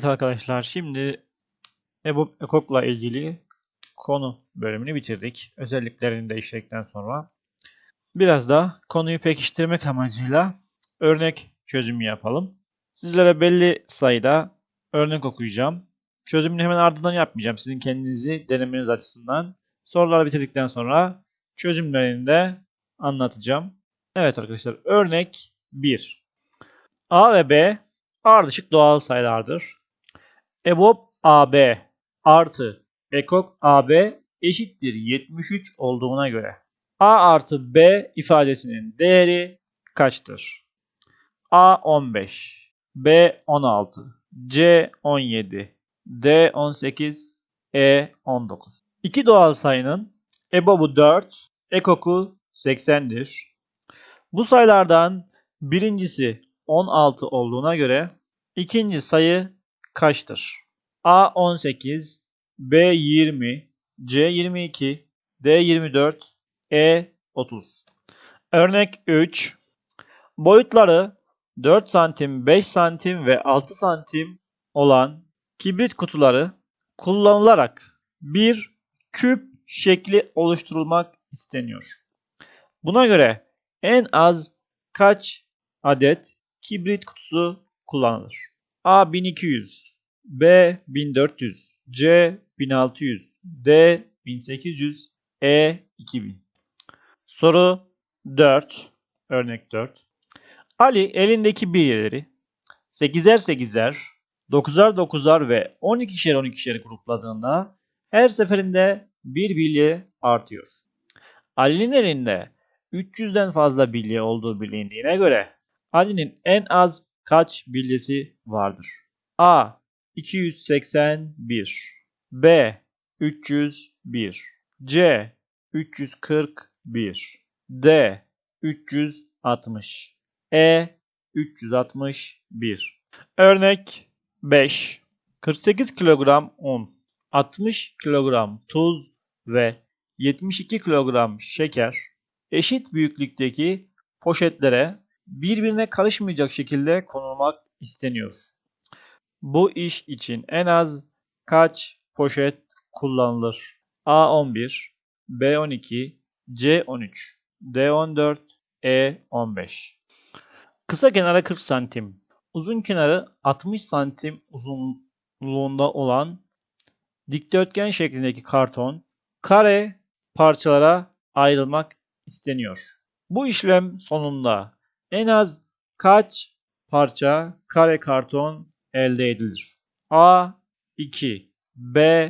Evet arkadaşlar şimdi EBOB Ekok'la ilgili konu bölümünü bitirdik. Özelliklerini de sonra biraz da konuyu pekiştirmek amacıyla örnek çözümü yapalım. Sizlere belli sayıda örnek okuyacağım. Çözümünü hemen ardından yapmayacağım. Sizin kendinizi denemeniz açısından. Soruları bitirdikten sonra çözümlerini de anlatacağım. Evet arkadaşlar örnek 1. A ve B ardışık doğal sayılardır. EBOB AB artı EKOK AB eşittir 73 olduğuna göre A artı B ifadesinin değeri kaçtır? A 15, B 16, C 17, D 18, E 19. İki doğal sayının EBOB'u 4, EKOK'u 80'dir. Bu sayılardan birincisi 16 olduğuna göre ikinci sayı kaçtır? A 18, B 20, C 22, D 24, E 30. Örnek 3. Boyutları 4 santim, 5 santim ve 6 santim olan kibrit kutuları kullanılarak bir küp şekli oluşturulmak isteniyor. Buna göre en az kaç adet kibrit kutusu kullanılır? A 1200, B 1400, C 1600, D 1800, E 2000. Soru 4. Örnek 4. Ali elindeki bilyeleri 8'er 8'er, 9'ar 9'ar ve 12'şer 12'şer grupladığında her seferinde bir bilye artıyor. Ali'nin elinde 300'den fazla bilye olduğu bilindiğine göre Ali'nin en az kaç bilyesi vardır? A 281 B 301 C 341 D 360 E 361 Örnek 5 48 kilogram un, 60 kilogram tuz ve 72 kilogram şeker eşit büyüklükteki poşetlere birbirine karışmayacak şekilde konulmak isteniyor. Bu iş için en az kaç poşet kullanılır? A11, B12, C13, D14, E15. Kısa kenarı 40 santim, uzun kenarı 60 santim uzunluğunda olan dikdörtgen şeklindeki karton kare parçalara ayrılmak isteniyor. Bu işlem sonunda en az kaç parça kare karton elde edilir? A 2, B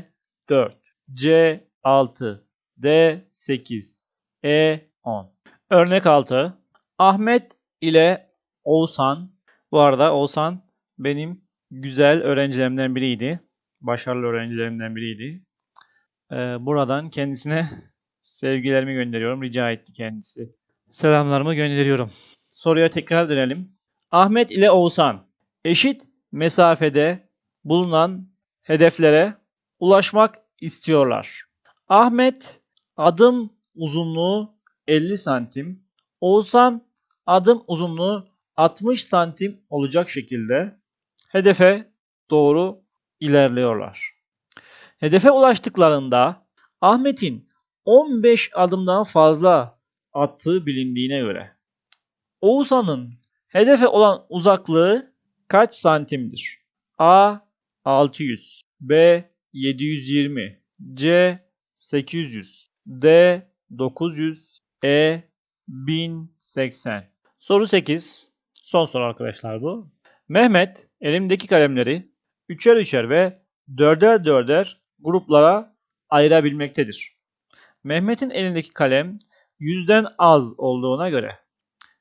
4, C 6, D 8, E 10. Örnek 6. Ahmet ile Oğuzhan. Bu arada Oğuzhan benim güzel öğrencilerimden biriydi. Başarılı öğrencilerimden biriydi. Ee, buradan kendisine sevgilerimi gönderiyorum. Rica etti kendisi. Selamlarımı gönderiyorum. Soruya tekrar dönelim. Ahmet ile Oğuzhan eşit mesafede bulunan hedeflere ulaşmak istiyorlar. Ahmet adım uzunluğu 50 santim, Oğuzhan adım uzunluğu 60 santim olacak şekilde hedefe doğru ilerliyorlar. Hedefe ulaştıklarında Ahmet'in 15 adımdan fazla attığı bilindiğine göre Oğuzhan'ın hedefe olan uzaklığı kaç santimdir? A 600, B 720, C 800, D 900, E 1080. Soru 8. Son soru arkadaşlar bu. Mehmet elimdeki kalemleri üçer üçer ve dörder dörder gruplara ayırabilmektedir. Mehmet'in elindeki kalem yüzden az olduğuna göre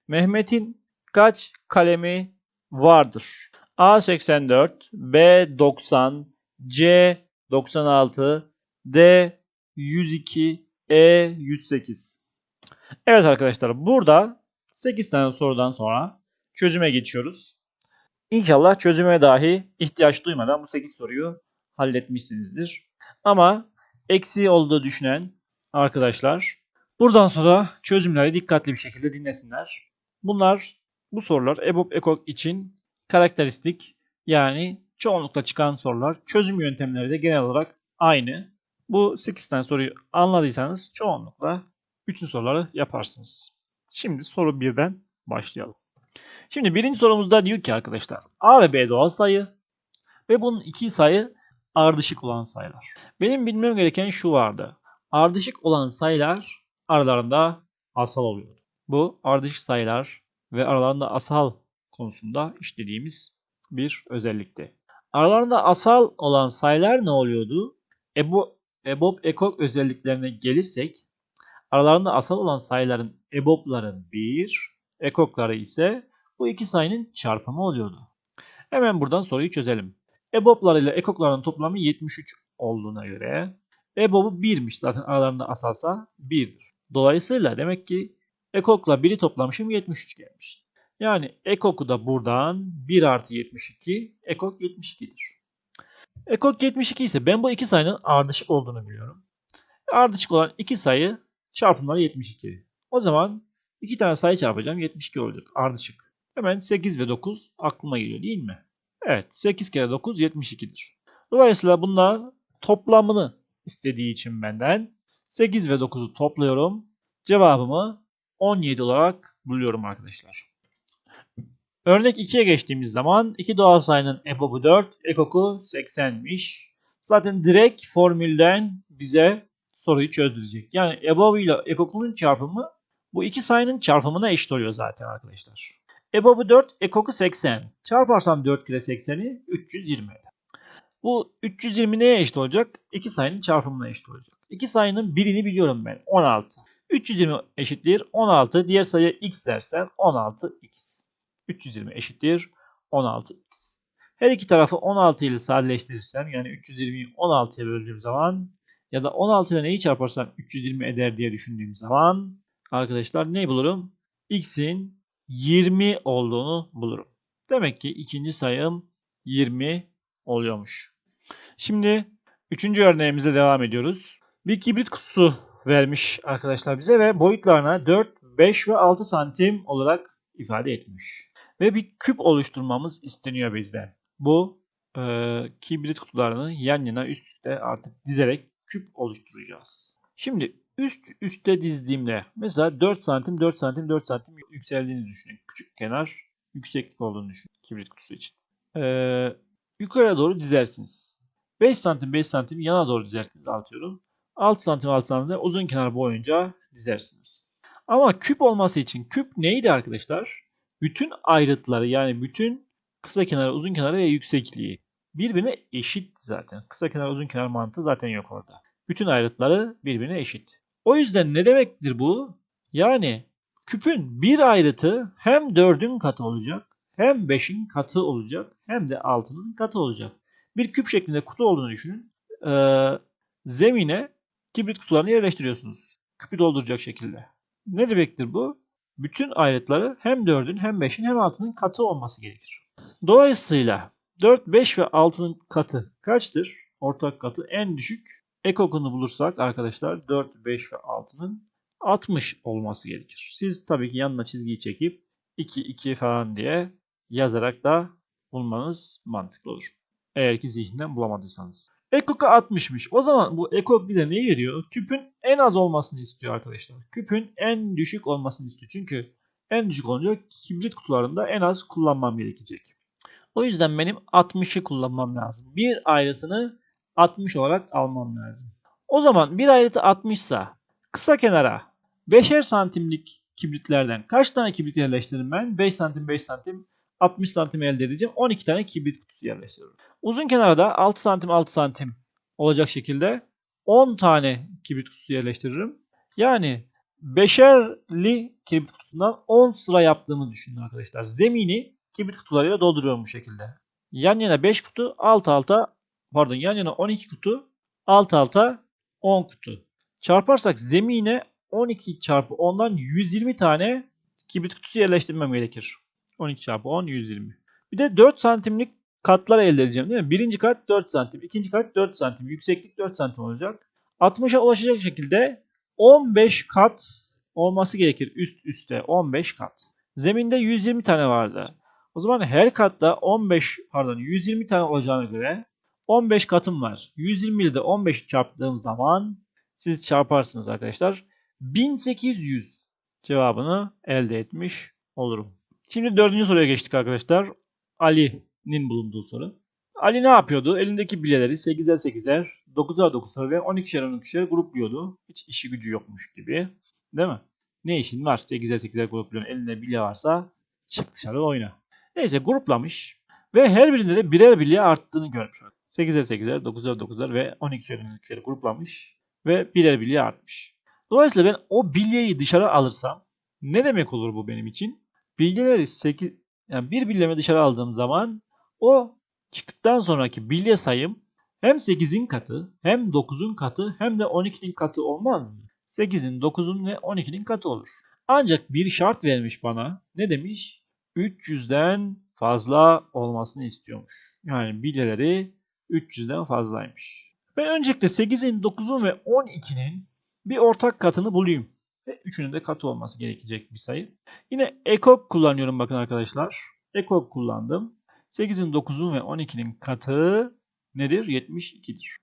Mehmet'in kaç kalemi vardır? A 84, B 90, C 96, D 102, E 108. Evet arkadaşlar burada 8 tane sorudan sonra çözüme geçiyoruz. İnşallah çözüme dahi ihtiyaç duymadan bu 8 soruyu halletmişsinizdir. Ama eksiği olduğu düşünen arkadaşlar buradan sonra çözümleri dikkatli bir şekilde dinlesinler. Bunlar bu sorular EBOB EKOK için karakteristik yani çoğunlukla çıkan sorular. Çözüm yöntemleri de genel olarak aynı. Bu 8 tane soruyu anladıysanız çoğunlukla bütün soruları yaparsınız. Şimdi soru 1'den başlayalım. Şimdi birinci sorumuzda diyor ki arkadaşlar A ve B doğal sayı ve bunun iki sayı ardışık olan sayılar. Benim bilmem gereken şu vardı. Ardışık olan sayılar aralarında asal oluyor. Bu ardışık sayılar ve aralarında asal konusunda işlediğimiz bir özellikti. Aralarında asal olan sayılar ne oluyordu? EBOB, EBOB ekok özelliklerine gelirsek aralarında asal olan sayıların EBOB'ların 1, ekokları ise bu iki sayının çarpımı oluyordu. Hemen buradan soruyu çözelim. EBOB'lar ile ekokların toplamı 73 olduğuna göre EBOB'u 1'miş zaten aralarında asalsa 1'dir. Dolayısıyla demek ki ekokla 1'i toplamışım 73 gelmiş. Yani ekoku da buradan 1 artı 72 ekok 72'dir. Ekok 72 ise ben bu iki sayının ardışık olduğunu biliyorum. Ardışık olan iki sayı çarpımları 72. O zaman iki tane sayı çarpacağım 72 olacak ardışık. Hemen 8 ve 9 aklıma geliyor değil mi? Evet 8 kere 9 72'dir. Dolayısıyla bunlar toplamını istediği için benden 8 ve 9'u topluyorum. Cevabımı 17 olarak buluyorum arkadaşlar. Örnek 2'ye geçtiğimiz zaman iki doğal sayının EBOB'u 4, ekoku 80'miş. Zaten direkt formülden bize soruyu çözdürecek. Yani EBOB ile ekokunun çarpımı bu iki sayının çarpımına eşit oluyor zaten arkadaşlar. EBOB'u 4, ekoku 80. Çarparsam 4 kere 80'i 320 eder. Bu 320 neye eşit olacak? İki sayının çarpımına eşit olacak. İki sayının birini biliyorum ben. 16. 320 eşittir 16. Diğer sayıya x dersen 16x. 320 eşittir 16x. Her iki tarafı 16 ile sadeleştirirsem yani 320'yi 16'ya böldüğüm zaman ya da 16 ile neyi çarparsam 320 eder diye düşündüğüm zaman arkadaşlar ne bulurum? x'in 20 olduğunu bulurum. Demek ki ikinci sayım 20 oluyormuş. Şimdi üçüncü örneğimize devam ediyoruz. Bir kibrit kutusu vermiş arkadaşlar bize ve boyutlarına 4, 5 ve 6 santim olarak ifade etmiş. Ve bir küp oluşturmamız isteniyor bizden. Bu e, kibrit kutularını yan yana üst üste artık dizerek küp oluşturacağız. Şimdi üst üste dizdiğimde mesela 4 santim 4 santim 4 santim yükseldiğini düşünün. Küçük kenar yükseklik olduğunu düşünün kibrit kutusu için. Ee, yukarıya doğru dizersiniz. 5 santim 5 santim yana doğru dizersiniz atıyorum. 6 santim 6 santim uzun kenar boyunca dizersiniz. Ama küp olması için küp neydi arkadaşlar? Bütün ayrıtları yani bütün kısa kenarı, uzun kenarı ve yüksekliği birbirine eşit zaten. Kısa kenar, uzun kenar mantığı zaten yok orada. Bütün ayrıtları birbirine eşit. O yüzden ne demektir bu? Yani küpün bir ayrıtı hem 4'ün katı olacak, hem 5'in katı olacak, hem de 6'nın katı olacak. Bir küp şeklinde kutu olduğunu düşünün. Ee, zemine kibrit kutularını yerleştiriyorsunuz. Küpü dolduracak şekilde. Ne demektir bu? Bütün ayrıtları hem 4'ün hem 5'in hem 6'nın katı olması gerekir. Dolayısıyla 4, 5 ve 6'nın katı kaçtır? Ortak katı en düşük ekokunu bulursak arkadaşlar 4, 5 ve 6'nın 60 olması gerekir. Siz tabii ki yanına çizgiyi çekip 2, 2 falan diye yazarak da bulmanız mantıklı olur. Eğer ki zihninden bulamadıysanız. Ekoku 60'mış. O zaman bu ekok bize neyi veriyor? Küpün en az olmasını istiyor arkadaşlar. Küpün en düşük olmasını istiyor. Çünkü en düşük olunca kibrit kutularında en az kullanmam gerekecek. O yüzden benim 60'ı kullanmam lazım. Bir ayrıtını 60 olarak almam lazım. O zaman bir ayrıtı 60 ise kısa kenara 5'er santimlik kibritlerden kaç tane kibrit yerleştiririm ben? 5 santim 5 santim 60 santim elde edeceğim. 12 tane kibrit kutusu yerleştiririm. Uzun kenara da 6 santim 6 santim olacak şekilde 10 tane kibrit kutusu yerleştiririm. Yani beşerli kibrit kutusundan 10 sıra yaptığımı düşünün arkadaşlar. Zemini kibrit kutularıyla dolduruyorum bu şekilde. Yan yana 5 kutu, alt alta pardon yan yana 12 kutu, alt alta 10 kutu. Çarparsak zemine 12 çarpı 10'dan 120 tane kibrit kutusu yerleştirmem gerekir. 12 çarpı 10 120. Bir de 4 santimlik katlar elde edeceğim değil mi? Birinci kat 4 santim, ikinci kat 4 santim, yükseklik 4 santim olacak. 60'a ulaşacak şekilde 15 kat olması gerekir üst üste 15 kat. Zeminde 120 tane vardı. O zaman her katta 15 pardon 120 tane olacağına göre 15 katım var. 120 ile de 15 çarptığım zaman siz çarparsınız arkadaşlar. 1800 cevabını elde etmiş olurum. Şimdi dördüncü soruya geçtik arkadaşlar. Ali'nin bulunduğu soru. Ali ne yapıyordu? Elindeki bileleri 8'er 8'er, 9'ar 9'ar ve 12'şer 12'şer grupluyordu. Hiç işi gücü yokmuş gibi. Değil mi? Ne işin var? 8'er 8'er grupluyorsun. Elinde bilye varsa çık dışarı oyna. Neyse gruplamış. Ve her birinde de birer bilye arttığını görmüş. 8'er 8'er, 9'er 9'er ve 12'şer 12'şer gruplamış. Ve birer bilye artmış. Dolayısıyla ben o bilyeyi dışarı alırsam ne demek olur bu benim için? Bilyeleri 8, yani bir bilyemi dışarı aldığım zaman o çıktıktan sonraki bilye sayım hem 8'in katı hem 9'un katı hem de 12'nin katı olmaz mı? 8'in 9'un ve 12'nin katı olur. Ancak bir şart vermiş bana. Ne demiş? 300'den fazla olmasını istiyormuş. Yani bilyeleri 300'den fazlaymış. Ben öncelikle 8'in, 9'un ve 12'nin bir ortak katını bulayım. Ve üçünün de katı olması gerekecek bir sayı. Yine ekok kullanıyorum bakın arkadaşlar. Ekok kullandım. 8'in, 9'un ve 12'nin katı nedir? 72'dir.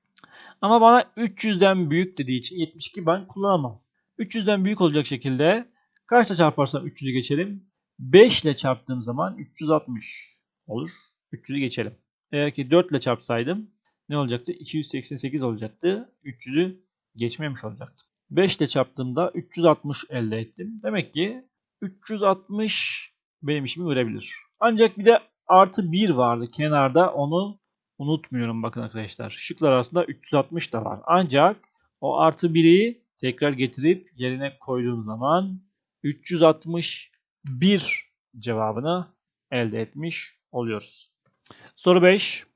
Ama bana 300'den büyük dediği için 72 ben kullanamam. 300'den büyük olacak şekilde kaçla çarparsam 300'ü geçerim? 5 ile çarptığım zaman 360 olur. 300'ü geçelim. Eğer ki 4 ile çarpsaydım ne olacaktı? 288 olacaktı. 300'ü geçmemiş olacaktı. 5 ile çarptığımda 360 elde ettim. Demek ki 360 benim işimi görebilir. Ancak bir de artı 1 vardı kenarda onu unutmuyorum bakın arkadaşlar. Şıklar arasında 360 da var. Ancak o artı 1'i tekrar getirip yerine koyduğum zaman 361 cevabını elde etmiş oluyoruz. Soru 5.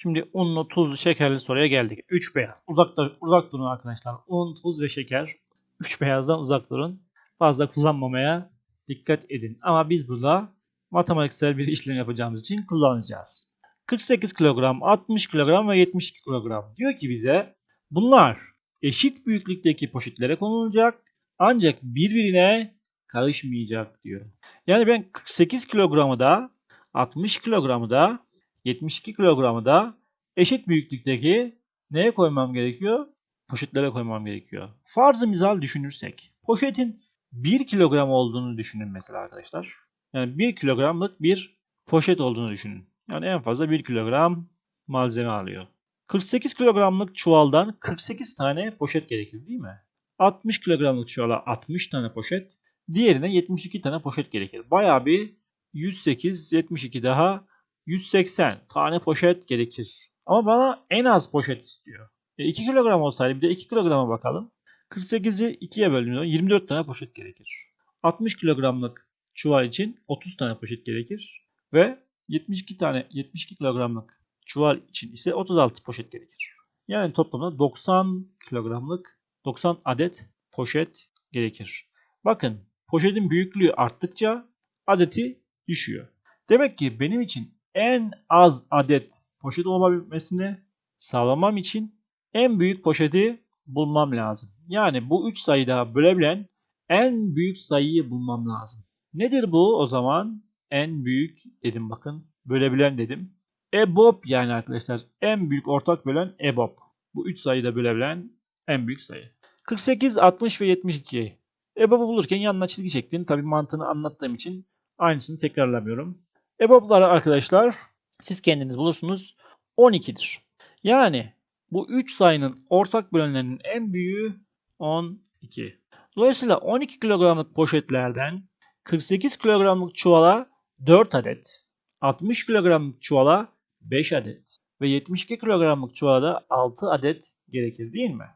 Şimdi unlu, tuzlu, şekerli soruya geldik. 3 beyaz. Uzakta, uzak durun arkadaşlar. Un, tuz ve şeker. 3 beyazdan uzak durun. Fazla kullanmamaya dikkat edin. Ama biz burada matematiksel bir işlem yapacağımız için kullanacağız. 48 kilogram, 60 kilogram ve 72 kilogram. Diyor ki bize bunlar eşit büyüklükteki poşetlere konulacak ancak birbirine karışmayacak diyor. Yani ben 48 kilogramı da 60 kilogramı da 72 kilogramı da eşit büyüklükteki neye koymam gerekiyor? Poşetlere koymam gerekiyor. Farzı misal düşünürsek poşetin 1 kilogram olduğunu düşünün mesela arkadaşlar. Yani 1 kilogramlık bir poşet olduğunu düşünün. Yani en fazla 1 kilogram malzeme alıyor. 48 kilogramlık çuvaldan 48 tane poşet gerekir değil mi? 60 kilogramlık çuvala 60 tane poşet, diğerine 72 tane poşet gerekir. Bayağı bir 108, 72 daha 180 tane poşet gerekir. Ama bana en az poşet istiyor. E 2 kilogram olsaydı bir de 2 kilograma bakalım. 48'i 2'ye böldüğümüzde 24 tane poşet gerekir. 60 kilogramlık çuval için 30 tane poşet gerekir. Ve 72 tane 72 kilogramlık çuval için ise 36 poşet gerekir. Yani toplamda 90 kilogramlık 90 adet poşet gerekir. Bakın poşetin büyüklüğü arttıkça adeti düşüyor. Demek ki benim için en az adet poşet olabilmesini sağlamam için en büyük poşeti bulmam lazım. Yani bu 3 sayıda bölebilen en büyük sayıyı bulmam lazım. Nedir bu o zaman? En büyük dedim bakın. Bölebilen dedim. EBOB yani arkadaşlar en büyük ortak bölen EBOB. Bu 3 sayıda bölebilen en büyük sayı. 48, 60 ve 72. EBOB'u bulurken yanına çizgi çektin. Tabi mantığını anlattığım için aynısını tekrarlamıyorum. EBOB'lar arkadaşlar siz kendiniz bulursunuz 12'dir. Yani bu 3 sayının ortak bölenlerinin en büyüğü 12. Dolayısıyla 12 kilogramlık poşetlerden 48 kilogramlık çuvala 4 adet, 60 kilogramlık çuvala 5 adet ve 72 kilogramlık çuvala da 6 adet gerekir değil mi?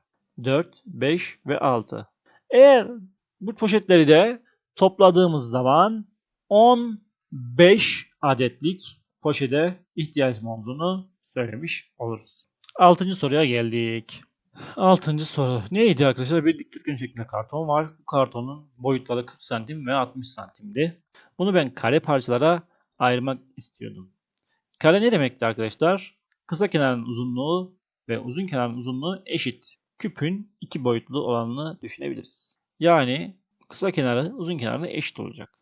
4, 5 ve 6. Eğer bu poşetleri de topladığımız zaman 15 adetlik poşete ihtiyacım olduğunu söylemiş oluruz. Altıncı soruya geldik. Altıncı soru. Neydi arkadaşlar? Bir dikdörtgen şeklinde karton var. Bu kartonun boyutları 40 santim ve 60 santimdi. Bunu ben kare parçalara ayırmak istiyordum. Kare ne demekti arkadaşlar? Kısa kenarın uzunluğu ve uzun kenarın uzunluğu eşit. Küpün iki boyutlu olanını düşünebiliriz. Yani kısa kenarı uzun kenarına eşit olacak.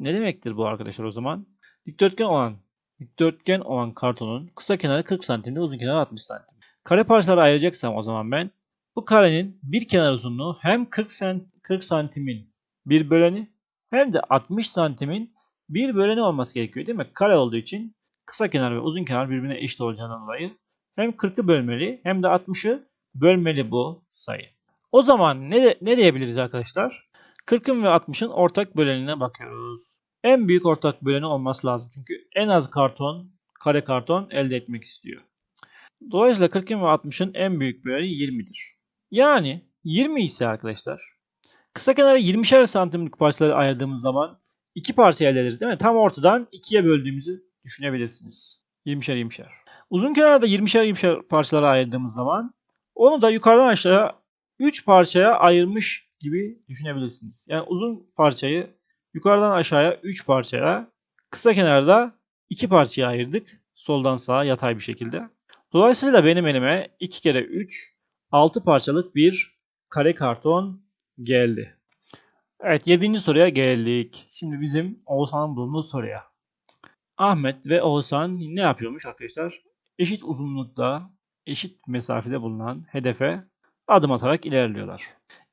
Ne demektir bu arkadaşlar o zaman? Dikdörtgen olan dikdörtgen olan kartonun kısa kenarı 40 santimde, uzun kenarı 60 santim. Kare parçalara ayıracaksam o zaman ben bu karenin bir kenar uzunluğu hem 40, sen, 40 santimin bir böleni hem de 60 santimin bir böleni olması gerekiyor değil mi? Kare olduğu için kısa kenar ve uzun kenar birbirine eşit olacağından dolayı hem 40'ı bölmeli hem de 60'ı bölmeli bu sayı. O zaman ne, ne diyebiliriz arkadaşlar? 40'ın ve 60'ın ortak bölenine bakıyoruz. En büyük ortak böleni olması lazım. Çünkü en az karton, kare karton elde etmek istiyor. Dolayısıyla 40'ın ve 60'ın en büyük böleni 20'dir. Yani 20 ise arkadaşlar kısa kenara 20'şer santimlik parçaları ayırdığımız zaman iki parça elde ederiz değil mi? Tam ortadan ikiye böldüğümüzü düşünebilirsiniz. 20'şer 20'şer. Uzun kenarda 20'şer 20'şer parçalara ayırdığımız zaman onu da yukarıdan aşağıya 3 parçaya ayırmış gibi düşünebilirsiniz. Yani uzun parçayı yukarıdan aşağıya 3 parçaya, kısa kenarda 2 parçaya ayırdık. Soldan sağa yatay bir şekilde. Dolayısıyla benim elime 2 kere 3, 6 parçalık bir kare karton geldi. Evet 7. soruya geldik. Şimdi bizim Oğuzhan'ın bulunduğu soruya. Ahmet ve Oğuzhan ne yapıyormuş arkadaşlar? Eşit uzunlukta, eşit mesafede bulunan hedefe adım atarak ilerliyorlar.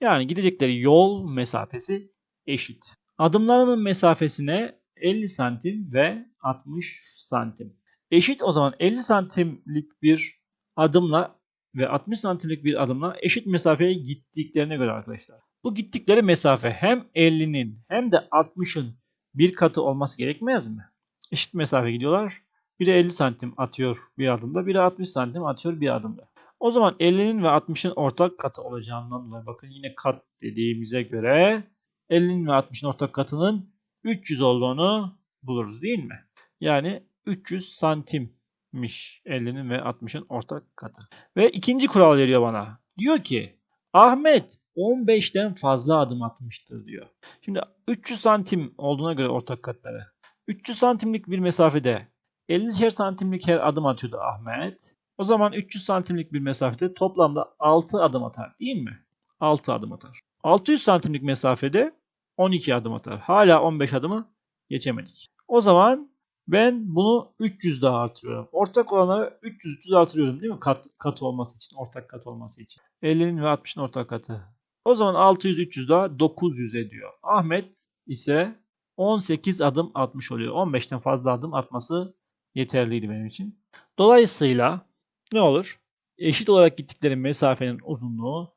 Yani gidecekleri yol mesafesi eşit. Adımlarının mesafesine 50 santim ve 60 santim. Eşit o zaman 50 santimlik bir adımla ve 60 santimlik bir adımla eşit mesafeye gittiklerine göre arkadaşlar. Bu gittikleri mesafe hem 50'nin hem de 60'ın bir katı olması gerekmez mi? Eşit mesafe gidiyorlar. Biri 50 santim atıyor bir adımda, biri 60 santim atıyor bir adımda. O zaman 50'nin ve 60'ın ortak katı olacağından dolayı bakın yine kat dediğimize göre 50'nin ve 60'ın ortak katının 300 olduğunu buluruz değil mi? Yani 300 santimmiş 50'nin ve 60'ın ortak katı. Ve ikinci kural veriyor bana. Diyor ki Ahmet 15'ten fazla adım atmıştır diyor. Şimdi 300 santim olduğuna göre ortak katları. 300 santimlik bir mesafede 50'şer santimlik her adım atıyordu Ahmet. O zaman 300 santimlik bir mesafede toplamda 6 adım atar değil mi? 6 adım atar. 600 santimlik mesafede 12 adım atar. Hala 15 adımı geçemedik. O zaman ben bunu 300 daha artırıyorum. Ortak olanları 300 300 artırıyorum değil mi? Kat, kat olması için, ortak kat olması için. 50'nin ve 60'ın ortak katı. O zaman 600 300 daha 900 ediyor. Ahmet ise 18 adım atmış oluyor. 15'ten fazla adım atması yeterliydi benim için. Dolayısıyla ne olur? Eşit olarak gittikleri mesafenin uzunluğu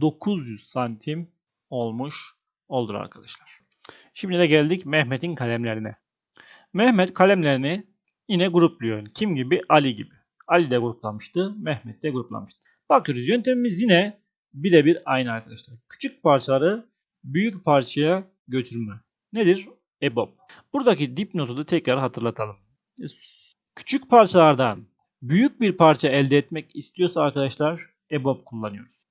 900 santim olmuş olur arkadaşlar. Şimdi de geldik Mehmet'in kalemlerine. Mehmet kalemlerini yine grupluyor. Kim gibi? Ali gibi. Ali de gruplamıştı. Mehmet de gruplamıştı. Bakıyoruz yöntemimiz yine birebir aynı arkadaşlar. Küçük parçaları büyük parçaya götürme. Nedir? EBOB. Buradaki dipnotu da tekrar hatırlatalım. Küçük parçalardan büyük bir parça elde etmek istiyorsa arkadaşlar EBOB kullanıyoruz.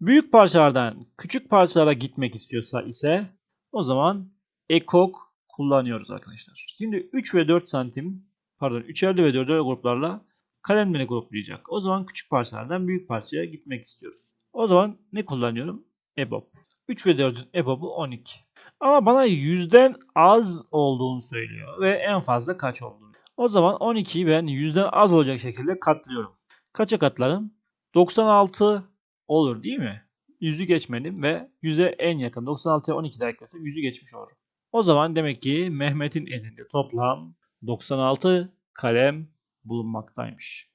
Büyük parçalardan küçük parçalara gitmek istiyorsa ise o zaman EKOK kullanıyoruz arkadaşlar. Şimdi 3 ve 4 santim pardon 3'erli ve 4'erli gruplarla kalemleri gruplayacak. O zaman küçük parçalardan büyük parçaya gitmek istiyoruz. O zaman ne kullanıyorum? EBOB. 3 ve 4'ün EBOB'u 12. Ama bana yüzden az olduğunu söylüyor ve en fazla kaç olduğunu. O zaman 12'yi ben yüzden az olacak şekilde katlıyorum. Kaça katlarım? 96 olur değil mi? Yüzü geçmedim ve yüze en yakın 96'ya 12 daha eklersem yüzü geçmiş olur. O zaman demek ki Mehmet'in elinde toplam 96 kalem bulunmaktaymış.